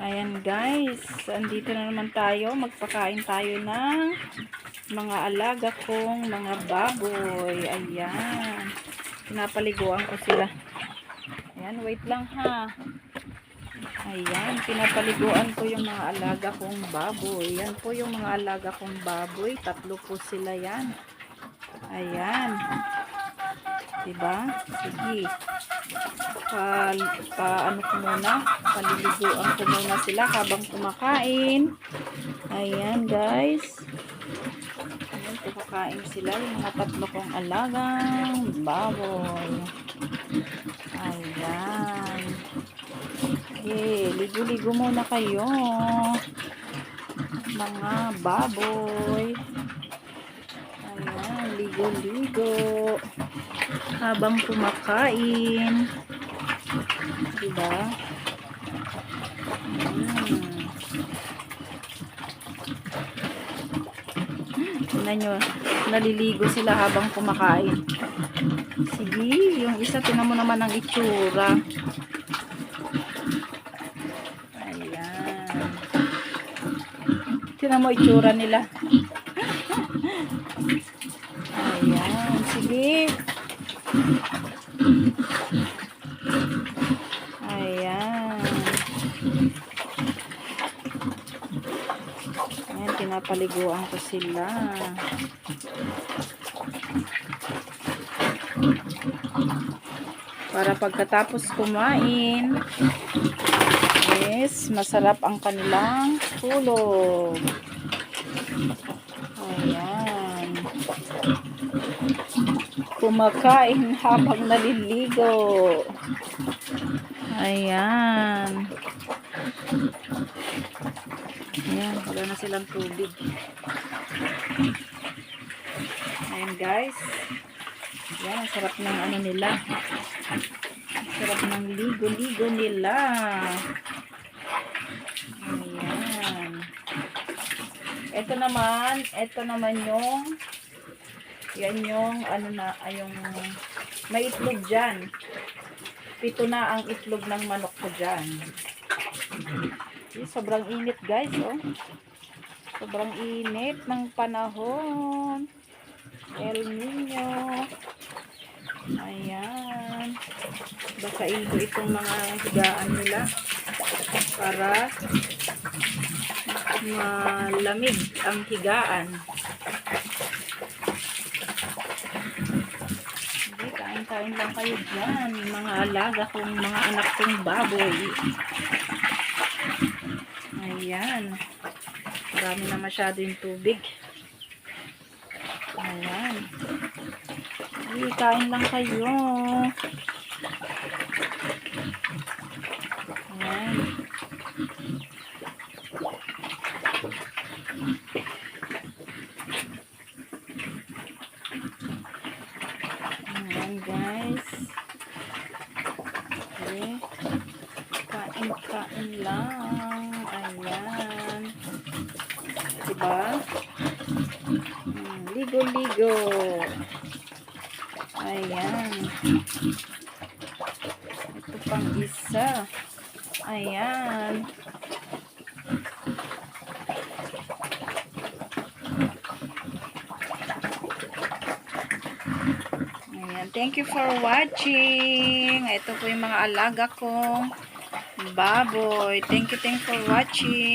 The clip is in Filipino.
Ayan guys, andito na naman tayo. Magpakain tayo ng mga alaga kong mga baboy. Ayan. Pinapaliguan ko sila. Ayan, wait lang ha. Ayan, pinapaliguan ko yung mga alaga kong baboy. Yan po yung mga alaga kong baboy. Tatlo po sila yan. Ayan. Diba? Sige. Pa, pa ano ko muna. Paliliguan ko muna sila habang kumakain. Ayan guys. Ayan, kumakain sila. Yung mga tatlo kong alagang baboy. Ayan. Okay, ligo-ligo muna kayo. Mga baboy. Ayan, ligo-ligo. Habang kumakain. Diba? Hmm. Tingnan nyo, naliligo sila habang kumakain. Sige, yung isa, tinan mo naman ang itsura. Ayan. Tinan mo itsura nila. Ayan, sige. Ayan. Ayan, pinapaliguan ko sila. Para pagkatapos kumain, yes, masarap ang kanilang tulog. Ayan. Kumakain habang naliligo. Ayan. Ayan, wala na silang tubig. Ayan guys. Ayan, sarap ng ano nila. Sarap ng ligo-ligo nila. Ayan. Ito naman, ito naman yung yan yung ano na, yung may itlog dyan. Pito na ang itlog ng manok ko dyan. Sobrang init guys, oh. Sobrang init ng panahon. El Nino. Ayan. Basain ko itong mga higaan nila para malamig ang higaan. Hindi, kain-kain lang kayo dyan. Mga alaga kong, mga anak kong baboy. Ayan. Marami na masyado yung tubig. Ayan. Hindi, kain lang kayo. Ayan. Ayan guys. Okay. Kain-kain lang. Ayan. Diba? Hmm, Ligo-ligo. Ayan. Ito pang isa. Ayan. Ayan. Thank you for watching. Ito po yung mga alaga kong baboy. Thank you, thank you for watching.